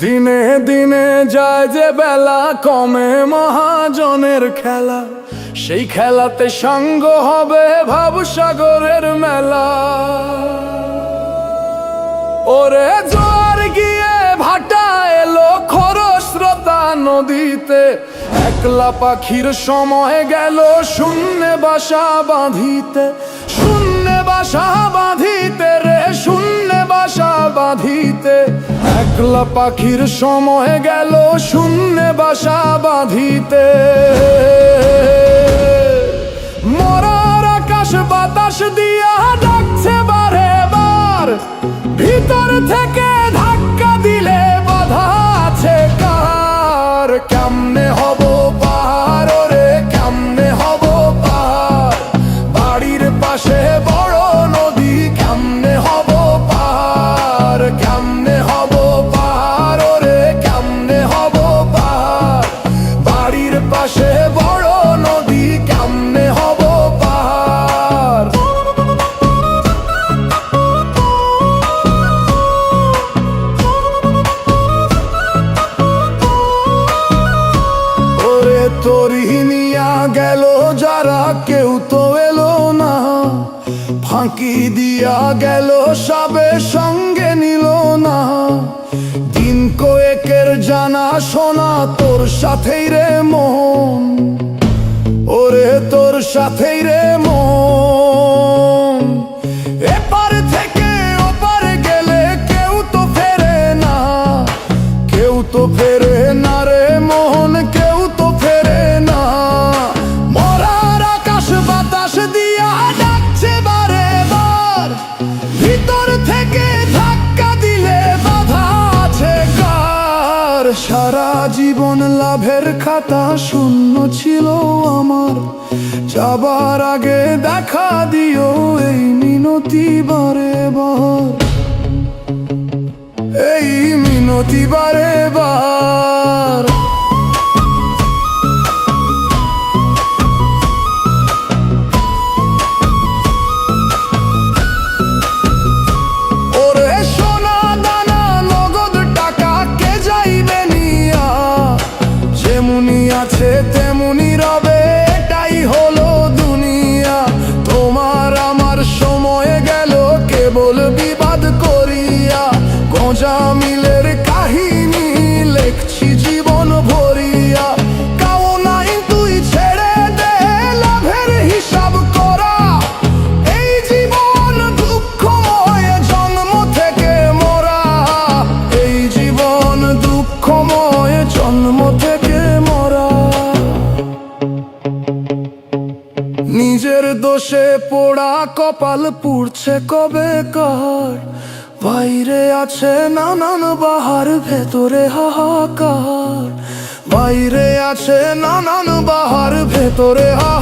দিনে দিনে যায় যে বেলা, কমে মহাজনের খেলা। সেই খেলাতে সঙ্গ হবে ভাবসাগরের মেলা। ওরে জোয়ার গিয়ে ভাটা এলো খরস্রোতা নদীতে। একলা পাখির সময় গেল শূন্যে বাসা বাঁধিতে। শূন্যে বাসা বাঁধিতে রে, শূন্যে বাসা বাঁধিতে। একলা পাখির সময় গেল শূন্যে বাসা বাঁধিতে। মরার আকাশ বাতাস দিয়া তো এলো না। ফাঁকি দিয়া গেল, সবে সঙ্গে নিল না। দিন কয়েকের জানা শোনা, তোর সাথেই রে মন। ওরে তোর সাথেই রে মন। সারা জীবন লাভের খাতা শূন্য ছিল আমার। যাবার আগে দেখা দিও এই মিনতি বারে বার এই মিনতি বারে বার দোষে পোড়া কপাল পুড়ছে কবে কার? বাইরে আছে নানান বাহার, ভেতরে হাহাকার। বাইরে আছে নানান বাহার, ভেতরে হাহাকার।